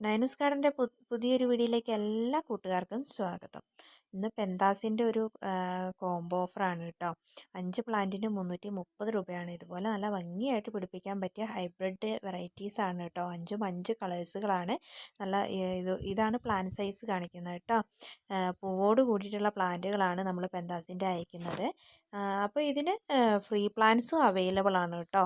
നൈനൂസ് ഗാർഡന്റെ പുതിയൊരു വീഡിയോയിലേക്ക് എല്ലാ കൂട്ടുകാർക്കും സ്വാഗതം. ഇന്ന് പെന്താസിന്റെ ഒരു കോംബോ ഓഫറാണ് കേട്ടോ. അഞ്ച് പ്ലാന്റിന് മുന്നൂറ്റി മുപ്പത് രൂപയാണ്. ഇതുപോലെ നല്ല ഭംഗിയായിട്ട് പിടിപ്പിക്കാൻ പറ്റിയ ഹൈബ്രിഡ് വെറൈറ്റീസ് ആണ് കേട്ടോ. അഞ്ചും അഞ്ച് കളേഴ്സുകളാണ് നല്ല ഇത് ഇതാണ് പ്ലാൻ സൈസ് കാണിക്കുന്നത് കേട്ടോ. പൂവോട് കൂടിയിട്ടുള്ള പ്ലാന്റുകളാണ് നമ്മൾ പെന്താസിന്റെ അയക്കുന്നത്. അപ്പോൾ ഇതിന് ഫ്രീ പ്ലാന്റ്സും അവൈലബിൾ ആണ് കേട്ടോ.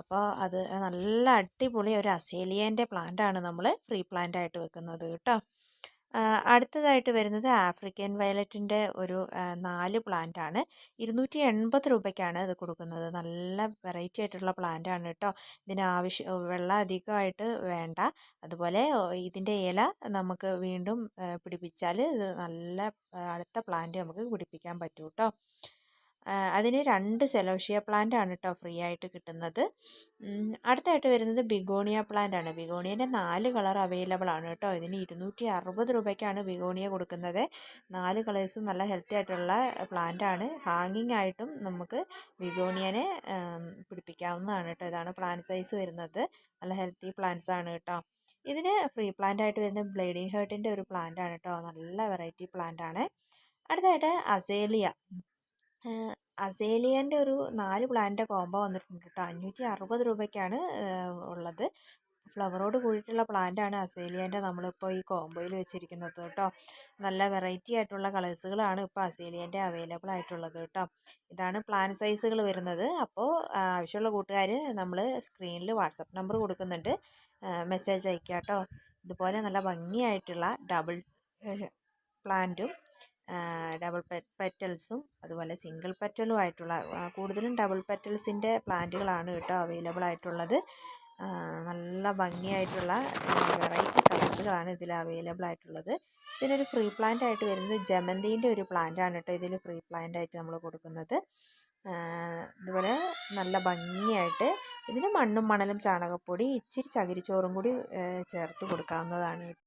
അപ്പോൾ അത് നല്ല അടിപൊളി ഒരു അസേലിയന്റെ പ്ലാന്റാണ് നമ്മൾ ഫ്രീ ആയിട്ട് വെക്കുന്നത് കേട്ടോ. അടുത്തതായിട്ട് വരുന്നത് ആഫ്രിക്കൻ വയലറ്റിന്റെ ഒരു നാല് പ്ലാന്റ് ആണ് ഇരുന്നൂറ്റി എൺപത് രൂപയ്ക്കാണ് ഇത് കൊടുക്കുന്നത്. നല്ല വെറൈറ്റി ആയിട്ടുള്ള പ്ലാന്റ് ആണ് കേട്ടോ. ഇതിന് ആവശ്യം വെള്ളം അധികമായിട്ട് വേണ്ട. അതുപോലെ ഇതിന്റെ ഇല നമുക്ക് വീണ്ടും പിടിപ്പിച്ചാൽ ഇത് നല്ല അടുത്ത പ്ലാന്റ് നമുക്ക് പിടിപ്പിക്കാൻ പറ്റും കേട്ടോ. അതിന് രണ്ട് സെലോഷ്യ പ്ലാന്റ് ആണ് കേട്ടോ ഫ്രീ ആയിട്ട് കിട്ടുന്നത്. അടുത്തായിട്ട് വരുന്നത് ബിഗോണിയ പ്ലാന്റ് ആണ്. ബിഗോണിയന്റെ നാല് കളർ അവൈലബിൾ ആണ് കേട്ടോ ഇതിന് ഇരുന്നൂറ്റി അറുപത് രൂപയ്ക്കാണ് ബിഗോണിയ കൊടുക്കുന്നത്. നാല് കളേഴ്സും നല്ല ഹെൽത്തി ആയിട്ടുള്ള പ്ലാന്റ് ആണ്. ഹാങ്ങിങ് ആയിട്ടും നമുക്ക് ബിഗോണിയനെ പിടിപ്പിക്കാവുന്നതാണ് കേട്ടോ ഇതാണ് പ്ലാന്റ് സൈസ് വരുന്നത്. നല്ല ഹെൽത്തി പ്ലാന്റ്സ് ആണ് കേട്ടോ ഇതിന് ഫ്രീ പ്ലാന്റ് ആയിട്ട് വരുന്ന ബ്ലേഡിങ് ഹേർട്ടിന്റെ ഒരു പ്ലാന്റ് ആണ് കേട്ടോ നല്ല വെറൈറ്റി പ്ലാന്റ് ആണ്. അടുത്തായിട്ട് അസേലിയ അസേലിയന്റെ ഒരു നാല് പ്ലാന്റിന്റെ കോംബോ വന്നിട്ടുണ്ട് കേട്ടോ അഞ്ഞൂറ്റി അറുപത് രൂപയ്ക്കാണ് ഉള്ളത്. ഫ്ലവറോട് കൂടിയിട്ടുള്ള പ്ലാന്റാണ് അസേലിയന്റെ നമ്മളിപ്പോൾ ഈ കോംബോയിൽ വെച്ചിരിക്കുന്നത് കേട്ടോ നല്ല വെറൈറ്റി ആയിട്ടുള്ള കളേഴ്സുകളാണ് ഇപ്പോൾ അസേലിയന്റെ അവൈലബിൾ ആയിട്ടുള്ളത് കേട്ടോ ഇതാണ് പ്ലാൻ സൈസുകൾ വരുന്നത്. അപ്പോൾ ആവശ്യമുള്ള കൂട്ടുകാർ നമ്മൾ സ്ക്രീനിൽ വാട്സപ്പ് നമ്പർ കൊടുക്കുന്നുണ്ട്. മെസ്സേജ് അയക്കുക കേട്ടോ ഇതുപോലെ നല്ല ഭംഗിയായിട്ടുള്ള ഡബിൾ പ്ലാന്റും ഡബിൾ പെറ്റൽസും അതുപോലെ സിംഗിൾ പെറ്റലും ആയിട്ടുള്ള കൂടുതലും ഡബിൾ പെറ്റൽസിന്റെ പ്ലാന്റുകളാണ് കേട്ടോ അവൈലബിൾ ആയിട്ടുള്ളത്. നല്ല ഭംഗിയായിട്ടുള്ള വെറൈറ്റി കളേഴ്സുകളാണ് ഇതിൽ അവൈലബിൾ ആയിട്ടുള്ളത്. ഇതിനൊരു ഫ്രീ പ്ലാന്റ് ആയിട്ട് വരുന്നത് ജമന്തിന്റെ ഒരു പ്ലാന്റ് ആണ് കേട്ടോ ഇതിൽ ഫ്രീ പ്ലാന്റ് ആയിട്ട് നമ്മൾ കൊടുക്കുന്നത്. ഇതുപോലെ നല്ല ഭംഗിയായിട്ട് ഇതിന് മണ്ണും മണലും ചാണകപ്പൊടി ഇച്ചിരി ചകിരിച്ചോറും കൂടി ചേർത്ത് കൊടുക്കാവുന്നതാണ്.